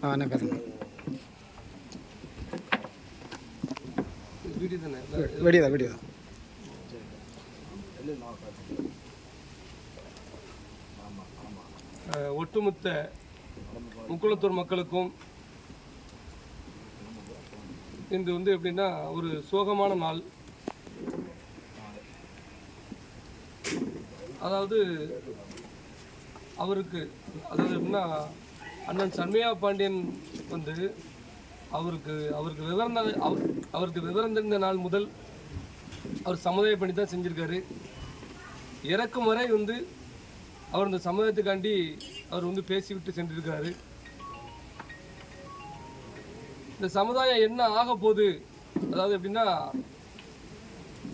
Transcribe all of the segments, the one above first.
ஆ என்ன பேசுங்க வீடியோ தானே வெடியா வெடியா அஹ், ஒட்டுமொத்த முக்குளத்தூர் மக்களுக்கும் இது வந்து எப்படின்னா ஒரு சோகமான நாள். அதாவது அவருக்கு அதாவது எப்படின்னா அண்ணன் சண்மையா பாண்டியன் வந்து அவருக்கு அவருக்கு விவரம் அவர் அவருக்கு விவரம் தெரிந்த நாள் முதல் அவர் சமுதாய பணி தான் செஞ்சுருக்காரு. இறக்கும் வரை வந்து அவர் இந்த சமுதாயத்துக்காண்டி அவர் வந்து பேசிவிட்டு சென்றிருக்காரு. இந்த சமுதாயம் என்ன ஆக போகுது? அதாவது எப்படின்னா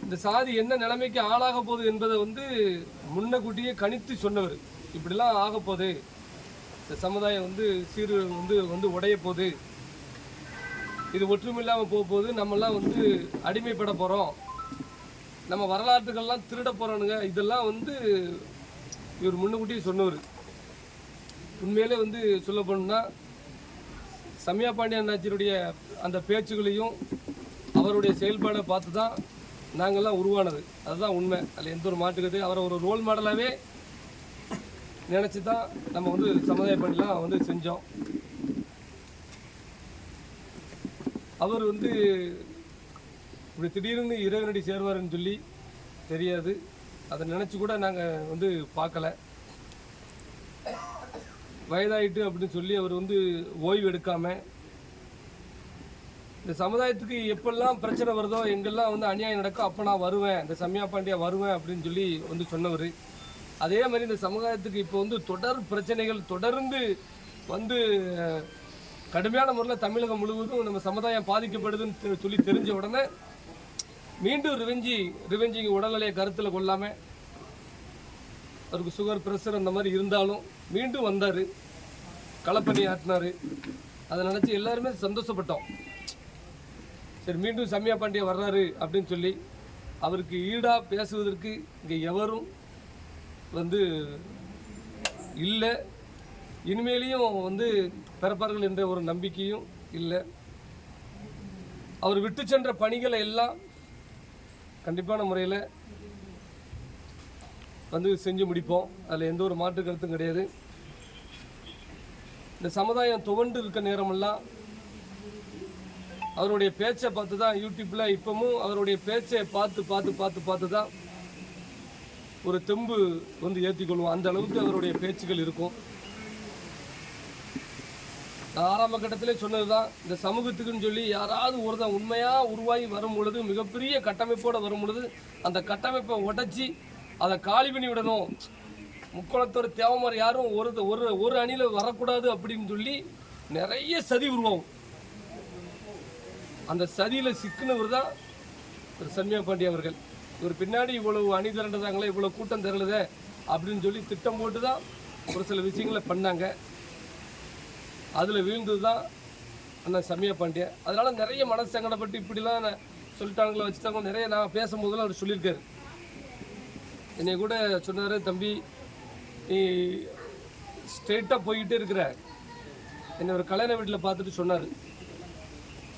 இந்த சாதி என்ன நிலைமைக்கு ஆளாக போகுது என்பதை வந்து முன்னக்கூட்டியே கணித்து சொன்னவர். இப்படிலாம் ஆக போகுது இந்த சமுதாயம் வந்து சீரு வந்து வந்து உடைய போகுது. இது ஒற்றுமை இல்லாமல் போக போகுது. நம்மெல்லாம் வந்து அடிமைப்பட போகிறோம் நம்ம வரலாற்றுகள்லாம் திருட போகிறோனுங்க இதெல்லாம் வந்து இவர் முன்னுக்கூட்டியே சொன்னவர். உண்மையிலே வந்து சொல்ல போனோம்னா சமயா பாண்டியன் நாச்சியருடைய அந்த பேச்சுகளையும் அவருடைய செயல்பாடை பார்த்து தான் நாங்கள்லாம் உருவானது. அதுதான் உண்மை. அதில் எந்த ஒரு மாட்டுக்கிறது அவரை ஒரு ரோல் மாடலாகவே நினச்சி தான் நம்ம வந்து சமுதாய பணிலாம் வந்து செஞ்சோம். அவர் வந்து இப்படி திடீர்னு இறைவனடி சேர்வாருன்னு சொல்லி தெரியாது. அதை நினச்சி கூட நாங்கள் வந்து பார்க்கல. வயதாயிட்டு அப்படின்னு சொல்லி அவர் வந்து ஓய்வு எடுக்காமல் இந்த சமுதாயத்துக்கு எப்பெல்லாம் பிரச்சனை வருதோ எங்கெல்லாம் வந்து அநியாயம் நடக்கும் அப்போ நான் வருவேன். இந்த சம்யா பாண்டியா வருவேன் அப்படின்னு சொல்லி வந்து சொன்னவர். அதே மாதிரி இந்த சமுதாயத்துக்கு இப்போ வந்து தொடர் பிரச்சனைகள் தொடர்ந்து வந்து கடுமையான முறையில் தமிழகம் முழுவதும் நம்ம சமுதாயம் பாதிக்கப்படுதுன்னு சொல்லி தெரிஞ்ச உடனே மீண்டும் ரிவெஞ்சி ரிவெஞ்சிங்க உடல்நிலையை கருத்தில் கொள்ளாமல் அவருக்கு சுகர் ப்ரெஷர் அந்த மாதிரி இருந்தாலும் மீண்டும் வந்தார். களப்பணி ஆட்டினார். அதை நினச்சி எல்லாருமே சந்தோஷப்பட்டோம். சரி மீண்டும் சம்யா பாண்டியா வர்றாரு அப்படின்னு சொல்லி அவருக்கு ஈடாக பேசுவதற்கு இங்கே எவரும் வந்து இல்லை. இனிமேலையும் வந்து பிறப்பார்கள் என்ற ஒரு நம்பிக்கையும் இல்லை. அவர் விட்டு சென்ற பணிகளை எல்லாம் கண்டிப்பான முறையில் வந்து செஞ்சு முடிப்போம். அதில் எந்த ஒரு மாற்று கருத்தும் கிடையாது. இந்த சமுதாயம் துவண்டு இருக்க நேரமெல்லாம் அவருடைய பேச்சை பார்த்து தான் யூடியூப்பில் இப்போவும் அவருடைய பேச்சை பார்த்து பார்த்து பார்த்து பார்த்து தான் ஒரு தெம்பு வந்து ஏற்றிக்கொள்வோம் அந்த அளவுக்கு அவருடைய பேச்சுகள் இருக்கும். நான் ஆரம்ப கட்டத்திலே சொன்னது தான் இந்த சமூகத்துக்குன்னு சொல்லி யாராவது ஒருதான் உண்மையாக உருவாகி வரும் பொழுது மிகப்பெரிய கட்டமைப்போடு வரும் பொழுது அந்த கட்டமைப்பை உடைச்சி அதை காலி பண்ணி விடணும். முக்கோணத்தோட தேவமார் யாரும் ஒரு ஒரு ஒரு அணியில் வரக்கூடாது அப்படின்னு சொல்லி நிறைய சதி உருவாகும். அந்த சதியில் சிக்கினவர் தான் திரு சன்மியா பாண்டி அவர்கள். இவர் பின்னாடி இவ்வளவு அணி திரண்டுதாங்களே இவ்வளவு கூட்டம் திரளுதே அப்படின்னு சொல்லி திட்டம் போட்டு தான் ஒரு சில விஷயங்களை பண்ணாங்க. அதில் வீழ்ந்தது தான் அண்ணன் சமய பாண்டிய அதனால் நிறைய மனசு சங்கடப்பட்டு இப்படிலாம் நான் சொல்லிட்டாங்களே வச்சுட்டாங்க நிறைய நான் பேசும்போதெல்லாம் அவர் சொல்லியிருக்காரு. என்னை கூட சொன்னார் தம்பி நீ ஸ்ட்ரெயிட்டாக போய்கிட்டே இருக்கிற. என்னை ஒரு கல்யாண வீட்டில் பார்த்துட்டு சொன்னார்.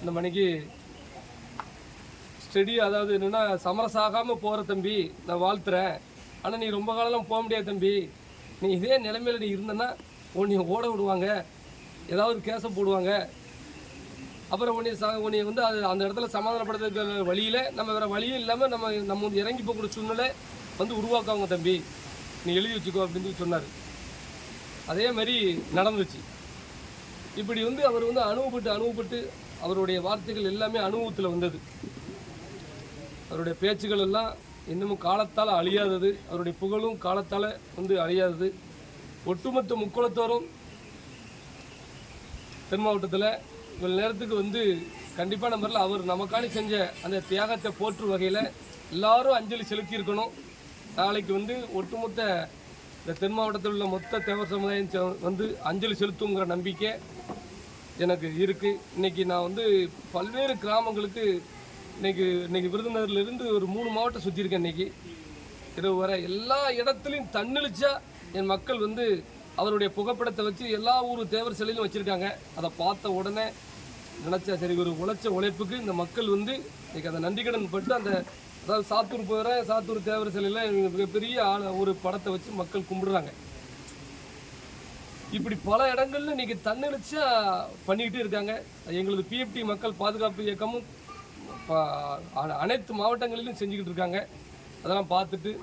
இந்த மணிக்கு செடி அதாவது என்னென்னா சமரசாகாமல் போகிற தம்பி நான் வாழ்த்துறேன். ஆனால் நீ ரொம்ப காலம் போக முடியாது தம்பி. நீ இதே நிலைமையில் நீ இருந்தேன்னா உன்னை ஓட விடுவாங்க. ஏதாவது கேசம் போடுவாங்க. அப்புறம் உன்னை ச உன்னை வந்து அது அந்த இடத்துல சமாதானப்படுத்துற வழியில் நம்ம வேறு வழியும் இல்லாமல் நம்ம நம்ம வந்து இறங்கி போகக்கூடிய சூழ்நிலை வந்து உருவாக்குவாங்க தம்பி. நீ எழுதி வச்சுக்கோ அப்படின்னு சொல்லி சொன்னார். அதே மாதிரி நடந்துச்சு. இப்படி வந்து அவர் வந்து அனுபவப்பட்டு அனுபவப்பட்டு அவருடைய வார்த்தைகள் எல்லாமே அனுபவத்தில் வந்தது. அவருடைய பேச்சுகள் எல்லாம் இன்னமும் காலத்தால் அழியாதது. அவருடைய புகழும் காலத்தால் வந்து அழியாதது. ஒட்டுமொத்த முக்குளத்தோறும் தென் மாவட்டத்தில் இவ்வளோ நேரத்துக்கு வந்து கண்டிப்பான முறையில் அவர் நமக்காண்டி செஞ்ச அந்த தியாகத்தை போற்றும் வகையில் எல்லாரும் அஞ்சலி செலுத்தியிருக்கணும். நாளைக்கு வந்து ஒட்டுமொத்த இந்த தென் மாவட்டத்தில் உள்ள மொத்த தேவர் சமுதாயம் வந்து அஞ்சலி செலுத்துங்கிற நம்பிக்கை எனக்கு இருக்குது இன்றைக்கி நான் வந்து பல்வேறு கிராமங்களுக்கு இன்னைக்கு இன்னைக்கு விருதுநகர்லேருந்து ஒரு மூணு மாவட்டம் சுற்றியிருக்கேன் இன்னைக்கு. இரவு வரை எல்லா இடத்துலையும் தன்னெழுச்சா என் மக்கள் வந்து அவருடைய புகைப்படத்தை வச்சு எல்லா ஊர் தேவர் சிலையிலும் வச்சுருக்காங்க. அதை பார்த்த உடனே நினச்சா சரி ஒரு உழைச்ச உழைப்புக்கு இந்த மக்கள் வந்து இன்னைக்கு அந்த நன்றிக்கடன் பட்டு அந்த அதாவது சாத்தூர் போகிற சாத்தூர் தேவர் சிலையில் மிகப்பெரிய ஆள் ஒரு படத்தை வச்சு மக்கள் கும்பிடுறாங்க. இப்படி பல இடங்கள்ல இன்னைக்கு தன்னெழுச்சியாக பண்ணிக்கிட்டே இருக்காங்க. எங்களது பிஎஃப்டி மக்கள் பாதுகாப்பு இயக்கமும் இப்போ அ- அனைத்து மாவட்டங்களிலும் செஞ்சுக்கிட்டு இருக்காங்க. அதெல்லாம் பார்த்துட்டு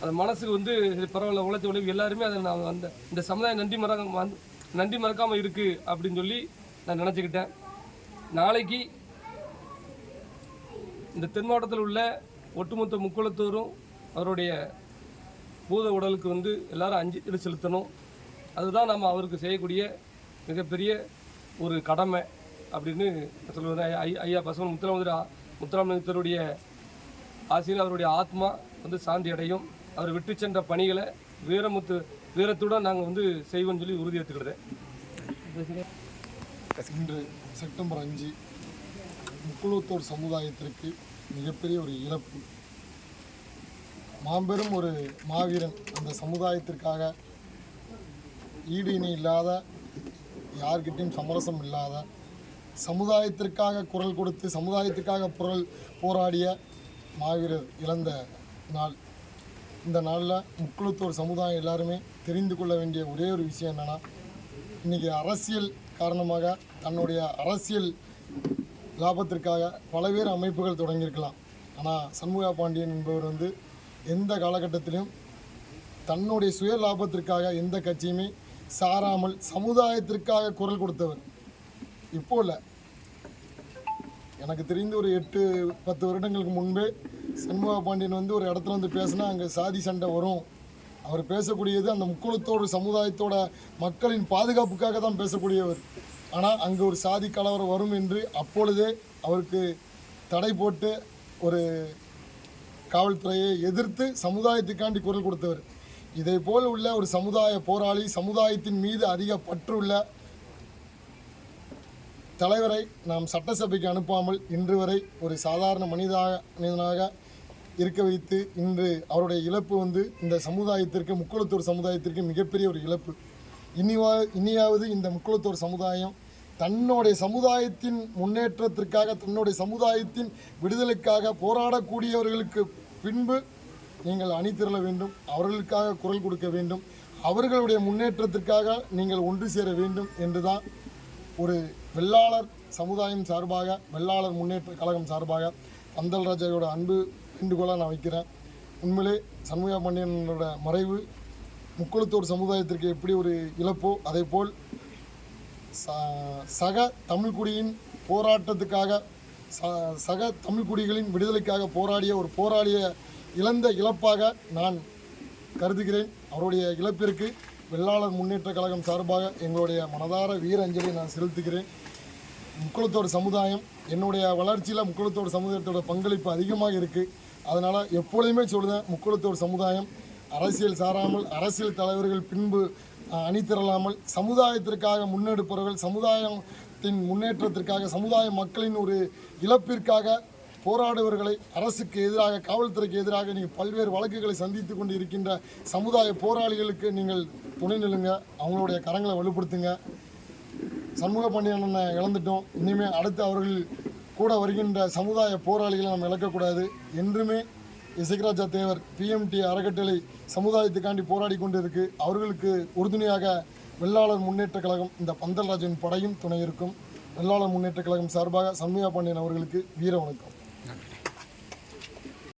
அது மனசுக்கு வந்து பரவாயில்ல உழைச்ச உழைப்பு எல்லாருமே அதை நான் அந்த இந்த சமுதாயம் நன்றி மறக்க நன்றி மறக்காமல் இருக்குது அப்படின்னு சொல்லி நான் நினச்சிக்கிட்டேன். நாளைக்கு இந்த தென் மாவட்டத்தில் உள்ள ஒட்டுமொத்த முக்குளத்தோரும் அவருடைய பூத உடலுக்கு வந்து எல்லாரும் அஞ்சலி செலுத்தணும். அதுதான் நம்ம அவருக்கு செய்யக்கூடிய மிகப்பெரிய ஒரு கடமை. அப்படின்னு சொல்லுவது ஐ- ஐயா பசுமன் முத்துராமதுரா முத்துராமலிங்கத்தருடைய ஆசையில் அவருடைய ஆத்மா வந்து சாந்தி அடையும். அவர் விட்டு சென்ற பணிகளை வீரமுத்து வீரத்துடன் நாங்கள் வந்து செய்வோம்னு சொல்லி உறுதி எடுத்துக்கிட்டேன் இன்று செப்டம்பர் அஞ்சு முக்குழுத்தோர் சமுதாயத்திற்கு மிகப்பெரிய ஒரு இழப்பு. மாபெரும் ஒரு மாவீரன் அந்த சமுதாயத்திற்காக ஈடு இணை இல்லாத யார்கிட்டையும் சமரசம் இல்லாத சமுதாயத்திற்காக குரல் கொடுத்து சமுதாயத்துக்காக குரல் போராடிய மாவீரர் இழந்த நாள். இந்த நாளில் முக்குளத்தூர் சமுதாயம் எல்லாருமே தெரிந்து கொள்ள வேண்டிய ஒரே ஒரு விஷயம் என்னென்னா இன்றைக்கி அரசியல் காரணமாக தன்னுடைய அரசியல் லாபத்திற்காக பலவேறு அமைப்புகள் தொடங்கியிருக்கலாம். ஆனால் சண்முகா பாண்டியன் என்பவர் வந்து எந்த காலகட்டத்திலும் தன்னுடைய சுய லாபத்திற்காக எந்த கட்சியுமே சாராமல் சமுதாயத்திற்காக குரல் கொடுத்தவர். இப்போ இல்லை எனக்கு தெரிந்து ஒரு எட்டு பத்து வருடங்களுக்கு முன்பே சண்முகா பாண்டியன் வந்து ஒரு இடத்துல வந்து பேசினா அங்கே சாதி சண்டை வரும். அவர் பேசக்கூடியது அந்த முக்குளத்தோடு சமுதாயத்தோட மக்களின் பாதுகாப்புக்காக தான் பேசக்கூடியவர். ஆனால் அங்கே ஒரு சாதி கலவரம் வரும் என்று அப்பொழுதே அவருக்கு தடை போட்டு ஒரு காவல்துறையை எதிர்த்து சமுதாயத்துக்காண்டி குரல் கொடுத்தவர். இதே போல் உள்ள ஒரு சமுதாய போராளி சமுதாயத்தின் மீது அதிக பற்றுள்ள தலைவரை நாம் சட்டசபைக்கு அனுப்பாமல் இன்று வரை ஒரு சாதாரண மனிதாக மனிதனாக இருக்க வைத்து இன்று அவருடைய இழப்பு வந்து இந்த சமுதாயத்திற்கு முக்குளத்தூர் சமுதாயத்திற்கு மிகப்பெரிய ஒரு இழப்பு. இனிவா இனியாவது இந்த முக்குளத்தூர் சமுதாயம் தன்னுடைய சமுதாயத்தின் முன்னேற்றத்திற்காக தன்னுடைய சமுதாயத்தின் விடுதலைக்காக போராடக்கூடியவர்களுக்கு பின்பு நீங்கள் அணிதிரள வேண்டும் அவர்களுக்காக குரல் கொடுக்க வேண்டும் அவர்களுடைய முன்னேற்றத்திற்காக நீங்கள் ஒன்று சேர வேண்டும் என்றுதான் ஒரு வெள்ளாளர் சமுதாயம் சார்பாக வெள்ளாளர் முன்னேற்ற கழகம் சார்பாக பந்தல் ராஜாவோட அன்பு வேண்டுகோளாக நான் வைக்கிறேன். உண்மையிலே சண்முகா பாண்டியனோட மறைவு முக்குளத்தூர் சமுதாயத்திற்கு எப்படி ஒரு இழப்போ அதே போல் ச- சக தமிழ்குடியின் போராட்டத்துக்காக ச- சக தமிழ்குடிகளின் விடுதலைக்காக போராடிய ஒரு போராடிய இழந்த இழப்பாக நான் கருதுகிறேன். அவருடைய இழப்பிற்கு வெள்ளாளர் முன்னேற்ற கழகம் சார்பாக எங்களுடைய மனதார வீர அஞ்சலியை நான் செலுத்துகிறேன். முக்குளத்தோட சமுதாயம் என்னுடைய வளர்ச்சியில் முக்குளத்தோட சமுதாயத்தோட பங்களிப்பு அதிகமாக இருக்குது அதனால் எப்பொழுதுமே சொல்லுவேன் முக்குளத்தோர் சமுதாயம் அரசியல் சாராமல் அரசியல் தலைவர்கள் பின்பு அஹ், அணி சமுதாயத்திற்காக முன்னெடுப்பவர்கள் சமுதாயத்தின் முன்னேற்றத்திற்காக சமுதாய மக்களின் ஒரு இழப்பிற்காக போராடுவர்களை அரசுக்கு எதிராக காவல்துறைக்கு எதிராக நீங்கள் பல்வேறு வழக்குகளை சந்தித்து கொண்டு இருக்கின்ற சமுதாய போராளிகளுக்கு நீங்கள் துணை நிலுங்க அவங்களுடைய கரங்களை வலுப்படுத்துங்க. சண்முக பாண்டியனை இழந்துட்டோம். இனிமேல் அடுத்து அவர்கள் கூட வருகின்ற சமுதாய போராளிகளை நம்ம இழக்கக்கூடாது. என்றுமே இசைக்கராஜா தேவர் பிஎம்டி அறக்கட்டளை சமுதாயத்துக்காண்டி போராடி கொண்டு இருக்கு அவர்களுக்கு உறுதுணையாக வெள்ளாளர் முன்னேற்ற கழகம் இந்த பந்தல்ராஜன் படையும் துணை இருக்கும். வெள்ளாளர் முன்னேற்ற கழகம் சார்பாக சண்முகா பாண்டியன் அவர்களுக்கு வீர வணக்கம்.